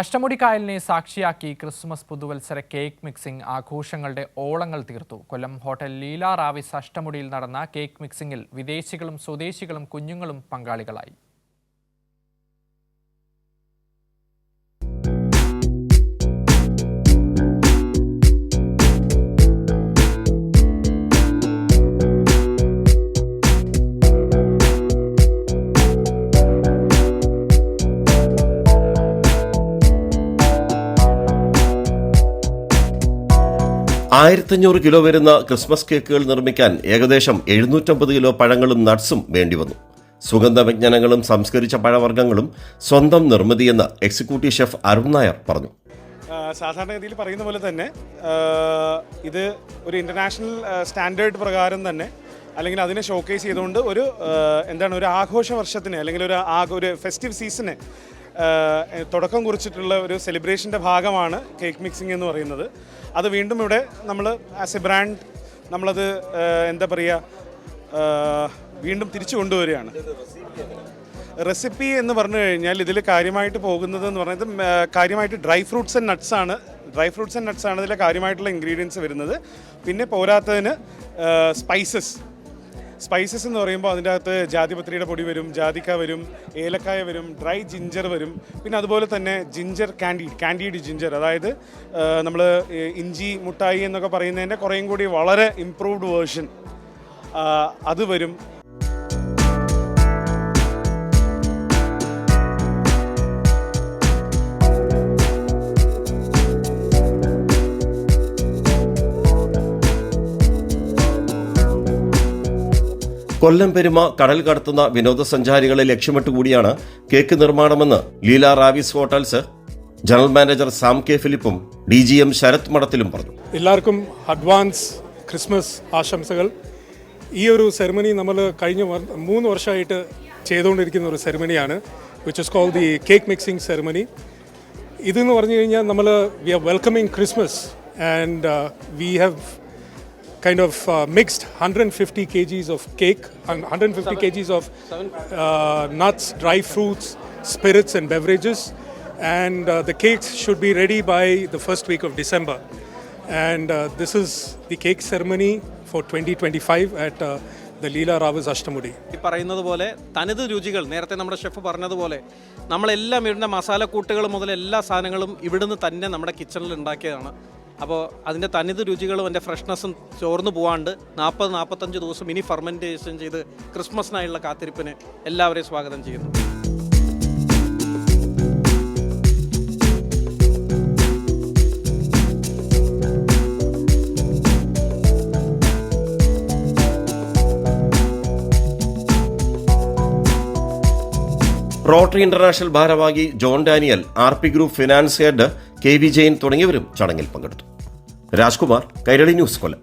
അഷ്ടമുടി കായലിനെ സാക്ഷിയാക്കി ക്രിസ്മസ് പുതുവത്സര cake mixing ആഘോഷങ്ങളുടെ ഓളങ്ങൾ തീർത്തു. കൊല്ലം ഹോട്ടൽ ലീല റാവിസ് അഷ്ടമുടിയിൽ നടന്ന കേക്ക് മിക്സിംഗിൽ വിദേശികളും സ്വദേശികളും കുഞ്ഞുങ്ങളും പങ്കാളികളായി. ആയിരത്തഞ്ഞൂറ് കിലോ വരുന്ന ക്രിസ്മസ് കേക്കുകൾ നിർമ്മിക്കാൻ ഏകദേശം എഴുന്നൂറ്റമ്പത് കിലോ പഴങ്ങളും നട്ട്സും വേണ്ടിവന്നു. സുഗന്ധവ്യഞ്ജനങ്ങളും സംസ്കരിച്ച പഴവർഗങ്ങളും സ്വന്തം നിർമ്മിതിയെന്ന് എക്സിക്യൂട്ടീവ് ഷെഫ് അരുൺ നായർ പറഞ്ഞു. സാധാരണഗതിയിൽ പറയുന്ന പോലെ തന്നെ ഇത് ഒരു ഇന്റർനാഷണൽ സ്റ്റാൻഡേർഡ് പ്രകാരം തന്നെ അല്ലെങ്കിൽ അതിനെ ഷോക്കേസ് ചെയ്തുകൊണ്ട് ഒരു എന്താണ് ഒരു ആഘോഷ വർഷത്തിന് അല്ലെങ്കിൽ ഒരു ഒരു ഫെസ്റ്റീവ് സീസണ് തുടക്കം കുറിച്ചിട്ടുള്ള ഒരു സെലിബ്രേഷന്റെ ഭാഗമാണ് കേക്ക് മിക്സിംഗ് എന്ന് പറയുന്നത്. അത് വീണ്ടും ഇവിടെ നമ്മൾ ആസ് എ ബ്രാൻഡ് നമ്മളത് എന്താ പറയുക വീണ്ടും തിരിച്ചു കൊണ്ടുവരികയാണ്. റെസിപ്പി എന്ന് പറഞ്ഞു കഴിഞ്ഞാൽ ഇതിൽ കാര്യമായിട്ട് പോകുന്നത് എന്ന് പറയുന്നത് കാര്യമായിട്ട് ഡ്രൈ ഫ്രൂട്ട്സ് ആൻഡ് നട്ട്സ് ആണ്. ഡ്രൈ ഫ്രൂട്ട്സ് ആൻഡ് നട്ട്സ് ആണ് ഇതിലെ കാര്യമായിട്ടുള്ള ഇൻഗ്രീഡിയൻസ് വരുന്നത്. പിന്നെ പോരാത്തതിന് സ്പൈസസ് സ്പൈസസ് എന്ന് പറയുമ്പോൾ അതിന്റെ അകത്ത് ജാതിപത്രിയുടെ പൊടി വരും ജാതിക്ക വരും ഏലക്കായ വരും ഡ്രൈ ജിഞ്ചർ വരും. പിന്നെ അതുപോലെ തന്നെ ജിഞ്ചർ കാൻഡീഡ് കാൻഡീഡ് ജിഞ്ചർ അതായത് നമ്മൾ ഇഞ്ചി മുട്ടായി എന്നൊക്കെ പറയുന്നതിന്റെ കുറേയും കൂടി വളരെ ഇംപ്രൂവ്ഡ് വേർഷൻ അത് വരും. കൊല്ലം പെരുമ കടൽ കടത്തുന്ന വിനോദസഞ്ചാരികളെ ലക്ഷ്യമിട്ടുകൂടിയാണ് cake നിർമ്മാണമെന്ന് Leela Raviz hotels general manager Sam K ഫിലിപ്പും D G M Sarath മഠത്തിലും പറഞ്ഞു. എല്ലാവർക്കും അഡ്വാൻസ് ക്രിസ്മസ് ആശംസകൾ. ഈ ഒരു സെറിമണി നമ്മൾ കഴിഞ്ഞ മൂന്ന് വർഷമായിട്ട് ചെയ്തുകൊണ്ടിരിക്കുന്ന ഒരു സെറമണിയാണ് which is call the cake mixing ceremony ഇതെന്ന് പറഞ്ഞു കഴിഞ്ഞാൽ നമ്മൾ we are welcoming Christmas and we have kind of uh, mixed 150 kgs of cake and 150 kgs of uh, nuts, dry fruits, spirits, and beverages. And uh, the cakes should be ready by the first week of December. And uh, this is the cake ceremony for 2025 at uh, the Leela Ravas Ashtamudi. ഈ പറയുന്നത് പോലെ തനത് രുചികൾ നേരത്തെ നമ്മുടെ chef പറഞ്ഞതുപോലെ നമ്മളെല്ലാം ഇടുന്ന മസാലക്കൂട്ടുകൾ മുതൽ എല്ലാ സാധനങ്ങളും ഇവിടുന്ന് തന്നെ നമ്മുടെ കിച്ചണിൽ ഉണ്ടാക്കിയതാണ് അപ്പോൾ അതിന്റെ തനിത് രുചികളും അതിന്റെ ഫ്രഷ്നെസ്സും ചോർന്നു പോവാണ്ട് നാൽപ്പത് നാൽപ്പത്തഞ്ച് ദിവസം ഇനി ഫെർമെന്റേഷൻ ചെയ്ത് ക്രിസ്മസിനായുള്ള കാത്തിരിപ്പിന് എല്ലാവരെയും സ്വാഗതം ചെയ്യുന്നു. റോട്ടറി ഇന്റർനാഷണൽ ഭാരവാഹി John Daniel R P group finance head K V Jain തുടങ്ങിയവരും ചടങ്ങിൽ പങ്കെടുത്തു. രാജ്കുമാർ കൈരളി ന്യൂസ് കൊല്ലം.